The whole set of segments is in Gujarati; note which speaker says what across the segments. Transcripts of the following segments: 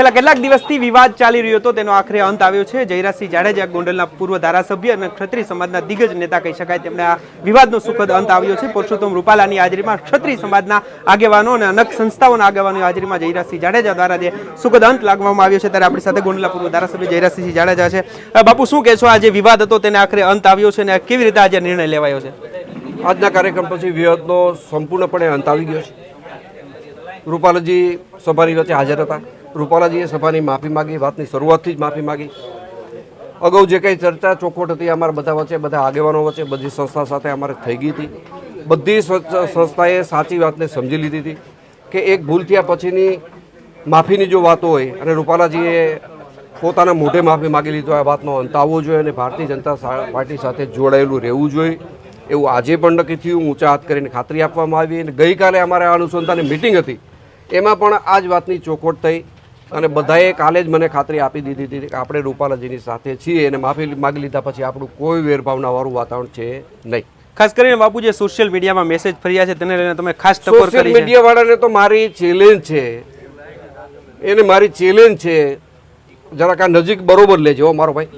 Speaker 1: છેલ્લા કેટલાક દિવસથી વિવાદ ચાલી રહ્યો હતો. તેનો આખરે અંત આવ્યો છે. જયરાજસિંહ જાડેજા ગોંડલના પૂર્વ ધારાસભ્ય અને ક્ષત્રિય સમાજના દિગ્ગજ નેતા કહી શકાય. તેમણે આ વિવાદનો સુખદ અંત આવ્યો છે. પુરુષોત્તમ રૂપાલાની હાજરીમાં ક્ષત્રિય સમાજના આગેવાનો અને અનેક સંસ્થાઓના આગેવાનોની હાજરીમાં જયરાજસિંહ જાડેજા દ્વારા જે સુખદ અંત લાગવામાં આવ્યો છે. ત્યારે આપણી સાથે ગોંડલના પૂર્વ ધારાસભ્ય જયરાજસિંહ જાડેજા છે. બાપુ, શું કહેશો? આ જે વિવાદ હતો તેને આખરે અંત આવ્યો છે અને કેવી રીતે આજે નિર્ણય લેવાયો છે?
Speaker 2: આજના કાર્યક્રમ પછી વિવાદનો સંપૂર્ણપણે અંત આવી ગયો છે. રૂપાલાજી સભાની વચ્ચે હાજર હતા. રૂપાલાજીએ સભાની માફી માગી, વાતની શરૂઆતથી જ માફી માગી. અગાઉ જે કંઈ ચર્ચા ચોખવટ હતી અમારા બધા વચ્ચે, બધા આગેવાનો વચ્ચે, બધી સંસ્થા સાથે અમારે થઈ ગઈ હતી. બધી સંસ્થાએ સાચી વાતને સમજી લીધી હતી કે એક ભૂલ થયા પછીની માફીની જો વાતો હોય અને રૂપાલાજીએ પોતાના મોઢે માફી માગી લીધો આ વાતનો અંત આવવો જોઈએ અને ભારતીય જનતા પાર્ટી સાથે જોડાયેલું રહેવું જોઈએ. એવું આજે પણ નક્કી થયું, ઊંચા હાથ કરીને ખાતરી આપવામાં આવી અને ગઈકાલે અમારે આ અનુસંધાને મિટિંગ હતી. એમાં પણ આ જ વાતની ચોખવટ થઈ. અને બધાએ કાલે જ મને ખાતરી આપી દીધી હતી કે આપણે રૂપાલાજીની સાથે છીએ અને માફી માગી લીધા પછી આપણું કોઈ વેરભાવનાવાળું વાતાવરણ છે નહીં.
Speaker 1: ખાસ કરીને બાપુ જે સોશિયલ મીડિયામાં મેસેજ ફર્યા છે તેને લઈને તમે ખાસ ટકોર
Speaker 2: સોશિયલ
Speaker 1: કરી
Speaker 2: મીડિયા વાળાને તો મારી ચેલેન્જ છે. એને મારી ચેલેન્જ છે. જરાક આ નજીક બરોબર લેજો મારો ભાઈ.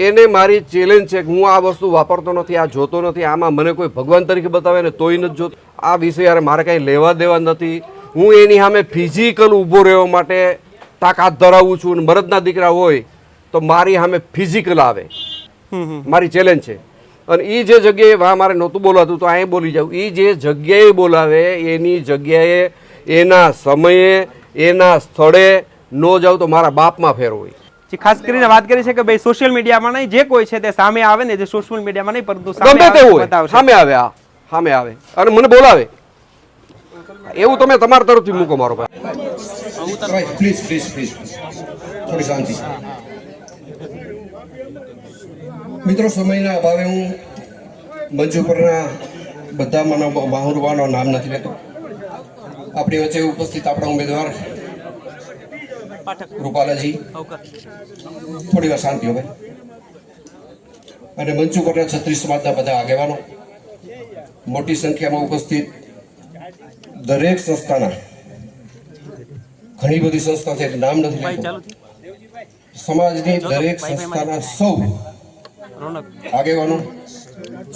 Speaker 2: એને મારી ચેલેન્જ છે કે હું આ વસ્તુ વાપરતો નથી આ જોતો નથી આમાં મને કોઈ ભગવાન તરીકે બતાવે ને તોય નથી જોતો. આ વિષય યાર મારે કાંઈ લેવા દેવા નથી. હું એની સામે ફિઝિકલ ઊભો રહેવા માટે તાકાત ધરાવું છું અને મરદના દીકરા હોય તો મારી સામે ફિઝિકલ આવે. મારી ચેલેન્જ છે. અને એ જે જગ્યાએ વા મારે નહોતું બોલાતું તો અહીં બોલી જાઉં. એ જે જગ્યાએ બોલાવે એની જગ્યાએ એના સમયે એના સ્થળે ન જાઉં તો મારા બાપમાં ફેર હોય.
Speaker 1: ખાસ કરીને વાત કરી છે કે ભાઈ સોશિયલ મીડિયામાં નહીં જે કોઈ છે તે સામે આવે ને જે સોશિયલ મીડિયામાં નહીં પરંતુ સામે આવે
Speaker 2: સામે આવે આ સામે આવે. અને મને બોલાવે. એવું તમે તમારા તરફથી મૂકો મારો ભાઈ.
Speaker 3: પ્લીઝ પ્લીઝ પ્લીઝ થોડી શાંતિ. મિત્રો સમયના અભાવે હું મંચ ઉપરના બધા મને નામ નથી લેતો. આપણી વચ્ચે ઉપસ્થિત આપણા ઉમેદવાર રૂપાલાજી. થોડી વાર શાંતિ હવે અને મંચ ઉપરના છત્રીસ સમાજના બધા આગેવાનો. મોટી સંખ્યામાં ઉપસ્થિત દરેક સંસ્થાના ઘણી બધી સંસ્થા છે નામ નથી લેતો સમાજની દરેક સંસ્થાના સૌ આગેવાનો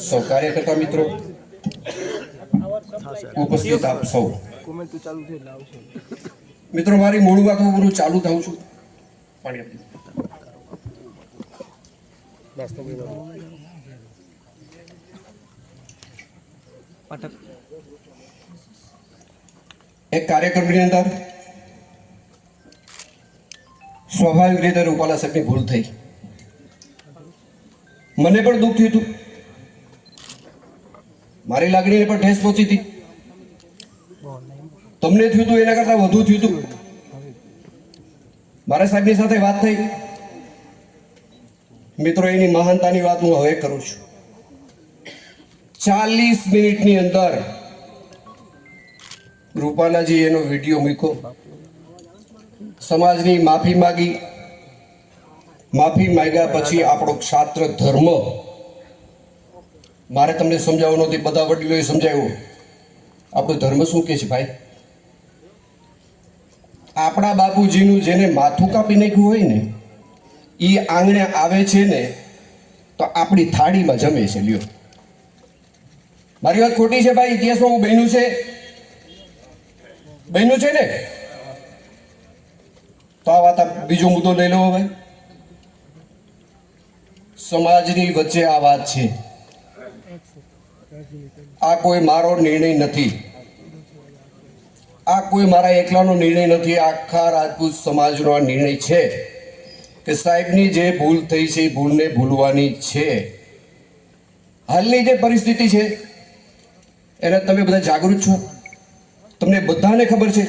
Speaker 3: સૌ કાર્યકર્તા મિત્રો ઉપસ્થિત આપ સૌ. મિત્રો મારી મૂળ વાત હું ચાલુ થાઉં છું. પાણી. એક કાર્યક્રમની અંદર સ્વાભાવિક રીતે રૂપાલા સાહેબની ભૂલ થઈ. મને પણ દુઃખ થયું હતું. મારી લાગણીને પણ ઠેસ પહોંચી હતી. તમને થયું હતું, એના કરતાં વધુ થયું હતું. મારા સાહેબની સાથે વાત થઈ. મિત્રો, એની મહાનતાની વાત હું હવે કરું છું. ચાલીસ મિનિટની અંદર રૂપાલાજી એનો વીડિયો મૂક્યો. સમાજની માફી માગી. માફી માંગ્યા પછી આપણો ક્ષાત્ર ધર્મ. મારે તમને સમજાવવાનો નથી, બધા વડીલોએ સમજાવ્યું. આપણો ધર્મ શું કે છે ભાઈ? આપણા બાપુજીનું જેને માથું કાપી નાખ્યું હોય ને એ આંગણે આવે છે ને, તો આપણી થાળીમાં જમે છે, લ્યો. મારી વાત ખોટી છે ભાઈ? ઇતિહાસમાં હું બહેનું છે. બન્યું છે ને? તો આ વાત બીજો મુદ્દો લઈ લો હવે. સમાજની વચ્ચે આ વાત છે. આ કોઈ મારો નિર્ણય નથી. આ કોઈ મારા એકલાનો નિર્ણય નથી. આખા રાજપૂત સમાજનો આ નિર્ણય છે કે સાહેબની જે ભૂલ થઈ છે એ ભૂલને ભૂલવાની છે. હાલની જે પરિસ્થિતિ છે, એને તમે બધા જાગૃત છો? તમને બધાને ખબર છે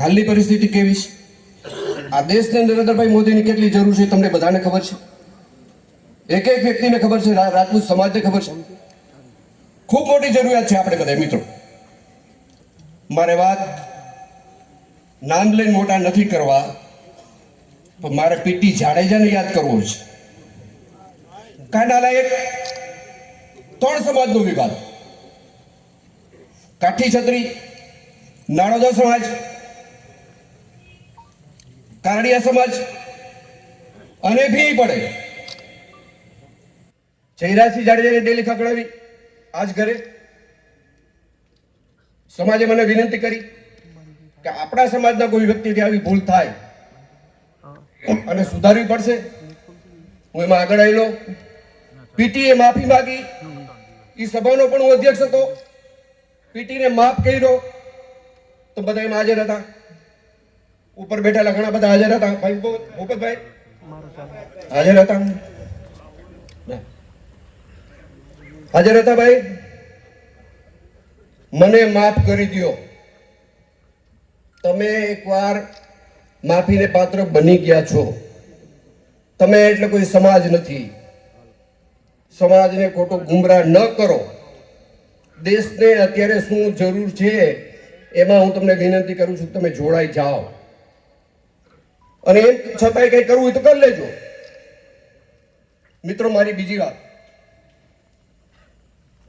Speaker 3: હાલની પરિસ્થિતિ કેવી છે? આ દેશને નરેન્દ્રભાઈ મોદીની કેટલી જરૂર છે તમને બધાને ખબર છે? એક એક વ્યક્તિને ખબર છે રાજપૂત સમાજને ખબર છે? ખૂબ મોટી જરૂરિયાત છે આપણે બધા મિત્રો. મારે વાત નામ લઈને મોટા નથી કરવા, પણ મારે પીટી જાડેજાને યાદ કરવો છે. કાનાલા એક ત્રણ સમાજનો વિભાગ કાઠી છત્રી નાણોદા સમાજ, કારડિયા સમાજ, અને ભી પડે. ચૈરાસી જાડેજાની ડેલી ખકડાવી આજ ઘરે. સમાજે મને વિનંતી કરી કે આપણા સમાજના કોઈ વ્યક્તિથી આવી ભૂલ થાય અને સુધારવી પડશે. હું એમાં આગળ આવેલો. પીટીએ માફી માંગી. એ સભાનો પણ હું અધ્યક્ષ હતો. પીટીને માફ કર્યો તો બધા એમાં હાજર હતા. ઉપર બેઠેલા ઘણા બધા હાજર હતા. ભાઈ ભૂપતભાઈ. હાજર હતા. હાજર હતા ભાઈ. મને માફ કરી દ્યો. તમે એકવાર માફીને પાત્ર બની ગયા છો. તમે એટલે કોઈ સમાજ નથી. સમાજને ખોટો ગુમરાહ ન કરો. દેશને અત્યારે શું જરૂર છે, એમાં હું તમને વિનંતી કરું છું તમે જોડાઈ જાઓ. અને એમ છતાંય કંઈ કરવું હોય તો કરી લેજો. મિત્રો, મારી બીજી વાત.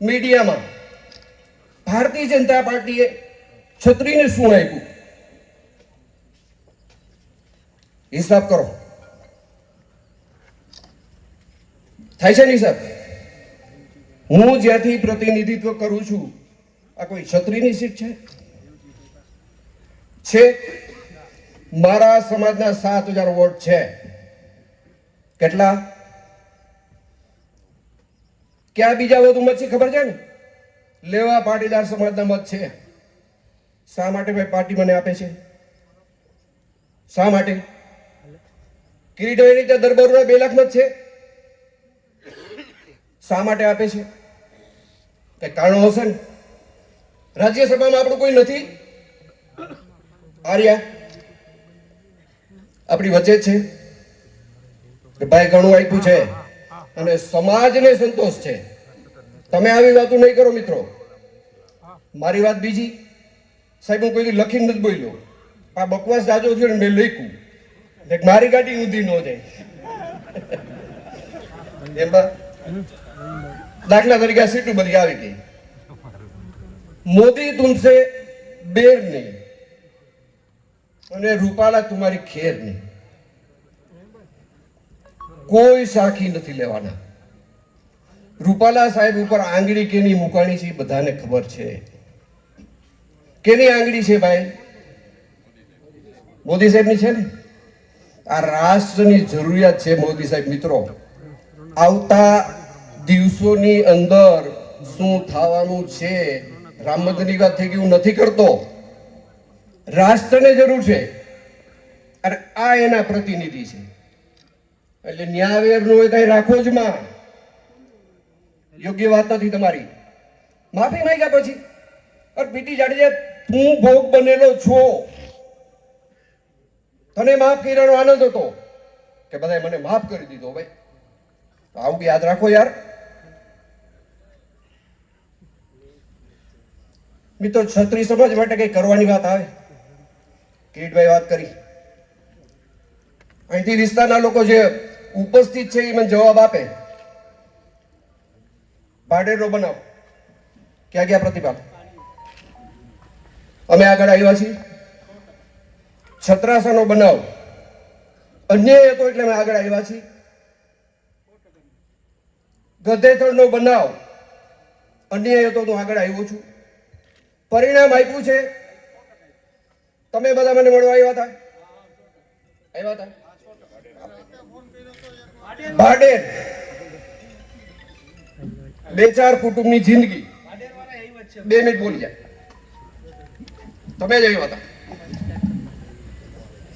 Speaker 3: મીડિયામાં ભારતીય જનતા પાર્ટીએ છત્રીને શું આપ્યું? હિસાબ કરો. થાય છે ને હિસાબ હું જ્યાંથી પ્રતિનિધિત્વ કરું છું, આ કોઈ છત્રીની સીટ છે? છે. મારા સમાજના સાત હજાર વોટ છે. કેટલા? ક્યાં બીજા વધુ મત છે ખબર છે ને? લેવા પાટીદાર સમાજના મત છે. શા માટે ભાઈ પાર્ટી મને આપે છે? શા માટે? કિરીટભાઈ દરબારોના બે લાખ મત છે. શા માટે આપે છે? કઈ કારણો હશે ને? રાજ્યસભામાં આપણું કોઈ નથી? આર્યા, આપણી વચ્ચે છે. કે ભાઈ ઘણું આપ્યું છે અને સમાજને સંતોષ છે. તમે આવી વાતો નહીં કરો મિત્રો. મારી વાત બીજી. સાહેબ, હું કોઈ લખી નથી બોલ્યો. આ બકવાસ જાજો ને મેં લખ્યું. એટલે મારી ગાડી ઊંધી ન જાય. એમ બા. દાખલા તરીકે આ સીટું બધી આવી ગઈ. મોદી તુમસે બેર નહીં. અને રૂપાલા તમારી ખેર નહીં. કોઈ સાખી નથી લેવાના. રૂપાલા સાહેબ ઉપર આંગળી કેની મુકાણી છે બધાને ખબર છે. કેની આંગળી છે ભાઈ? મોદી સાહેબની છે ને? આ રાષ્ટ્રની જરૂરિયાત છે મોદી સાહેબ, મિત્રો. આવતા દિવસોની અંદર શું થવાનું છે? રામ મંદિરની વાત થઈ ગઈ, હું નથી કરતો. રાષ્ટ્રને જરૂર છે. અને આ એના પ્રતિનિધિ છે. એટલે ન્યાવેર એ કઈ રાખો જ માં. યોગ્ય વાત નથી તમારી. માફી માંગ્યા પછી. અરે, પીટી જાડેજા તું ભોગ બનેલો છો. તને માફ કર્યાનો આનંદ હતો કે બધાએ મને માફ કરી દીધો ભાઈ. આવું યાદ રાખો યાર. મિત્રો ક્ષત્રિય સમાજ માટે કઈ કરવાની વાત આવે? કિરીટભાઈ વાત કરી. અહીંથી વિસ્તારના લોકો જે ઉપસ્થિત છે એ મને જવાબ આપે. ભાડેરો બનાવ. ક્યાં ગયા પ્રતિભા? અમે આગળ આવ્યા છીએ. છત્રાસાનો બનાવ. અન્યાય હતો એટલે અમે આગળ આવ્યા છીએ. ગધેથળનો બનાવ. અન્યાય હતો હું આગળ આવ્યો છું. પરિણામ આપ્યું છે. તમે બધા મને મળવા આવ્યા હતા? આવ્યા હતા? ભાડેર બે ચાર કુટુંબની જિંદગી. બે મિનિટ બોલી જાય તમે જ આવ્યા હતા.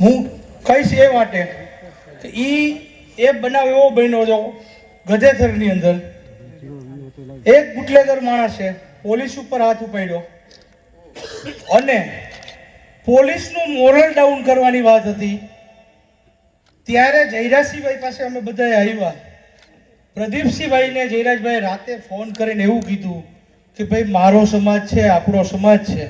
Speaker 4: હું કહીશ એ માટે કે ઈ એ બનાવ એવો બન્યો હતો ગધેથરની અંદર. એક બુટલેગર માણસ પોલીસ ઉપર હાથ ઉપાડ્યો. અને પોલીસનું મોરલ ડાઉન કરવાની વાત હતી. ત્યારે જયરાજસિંહભાઈ પાસે અમે બધા આવ્યા. પ્રદીપસિંહભાઈને જયરાજભાઈ રાતે ફોન કરીને એવું કીધું કે ભાઈ, મારો સમાજ છે, આપણો સમાજ છે.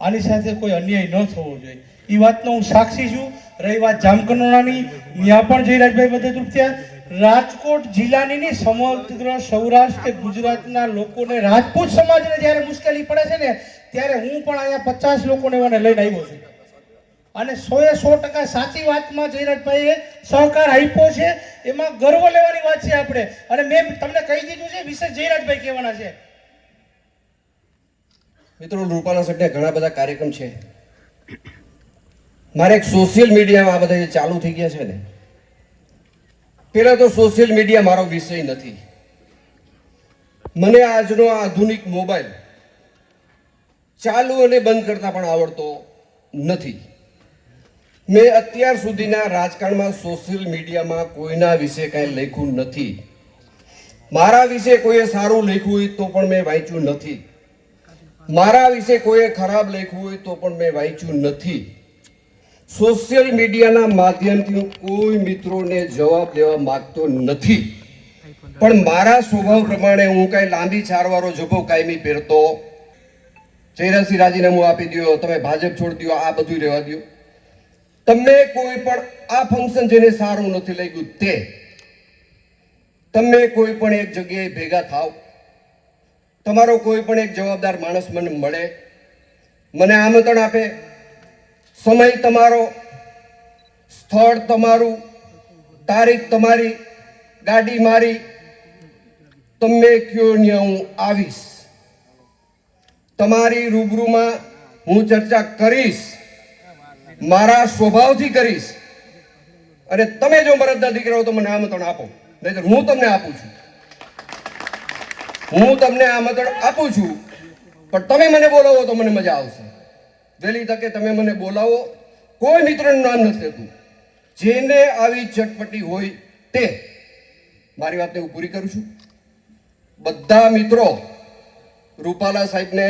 Speaker 4: આની સાથે કોઈ અન્યાય ન થવો જોઈએ. એ વાતનો હું સાક્ષી છું. રહી વાત જામકંડોળાની ત્યાં પણ જયરાજભાઈ મદદરૂપ થયા. રાજકોટ જિલ્લાની નહીં સમગ્ર સૌરાષ્ટ્ર ગુજરાતના લોકોને રાજપૂત સમાજને જ્યારે મુશ્કેલી પડે છે ને, ત્યારે હું પણ અહીંયા પચાસ લોકોને મને લઈને આવ્યો છું. અને સોએ સો ટકા સાચી વાતમાં જયરાજભાઈએ સહકાર આપ્યો છે, એમાં ગર્વ લેવાની વાત છે આપણે. અને મેં તમને કહી દીધું છે વિશેષ જયરાજભાઈ કહેવાના છે.
Speaker 3: મિત્રો, રૂપાલા સાહેબને ઘણા બધા કાર્યક્રમ છે. મારે એક સોશિયલ મીડિયામાં આ બધા ચાલુ થઈ ગયા છે ને પેલા તો સોશિયલ મીડિયા મારો વિષય નથી. મને આજનો આધુનિક મોબાઈલ ચાલુ અને બંધ કરતા પણ આવડતો નથી. મેં અત્યાર સુધીના રાજકારણમાં સોશિયલ મીડિયામાં કોઈના વિશે કાંઈ લખ્યું નથી. મારા વિશે કોઈએ સારું લખ્યું હોય તો પણ મેં વાંચ્યું નથી. મારા વિશે કોઈએ ખરાબ લખ્યું હોય તો પણ મેં વાંચ્યું નથી. સોશિયલ મીડિયાના માધ્યમથી હું કોઈ મિત્રોને જવાબ દેવા માગતો નથી. પણ મારા સ્વભાવ પ્રમાણે હું કાંઈ લાંબી ચારવારો જભો કાયમી પહેરતો. ચૈરાસી રાજીનામું આપી દો તમે ભાજપ છોડી દો આ બધું રહેવા દો તમને કોઈ પણ, આ ફંક્શન જેને સારું નથી લાગ્યું તે. તમે કોઈ પણ એક જગ્યાએ ભેગા થાવ. તમારો કોઈ પણ એક જવાબદાર માણસ મને મળે. મને આમંત્રણ આપે. સમય તમારો, સ્થળ તમારું, તારીખ તમારી, ગાડી મારી, તમે કયો ને હું આવીશ. તમારી રૂબરૂમાં હું ચર્ચા કરીશ, મારા સ્વભાવથી કરીશ. અને તમે જો મરદના દીકરા તો મને આમંત્રણ આપો. નહીં હું તમને આપું છું. હું તમને આમંત્રણ આપું છું. પણ તમે મને બોલાવો તો મને મજા આવશે. વહેલી તકે તમે મને બોલાવો, કોઈ મિત્રનું નામ નથી લેતું. જેને આવી ચટપટી હોય તે મારી વાતને હું પૂરી કરું છું. બધા મિત્રો, રૂપાલા સાહેબને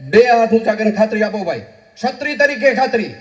Speaker 3: બે હાથ ઊંચા કરીને ખાતરી આપો ભાઈ. છત્રી તરીકે ખાતરી.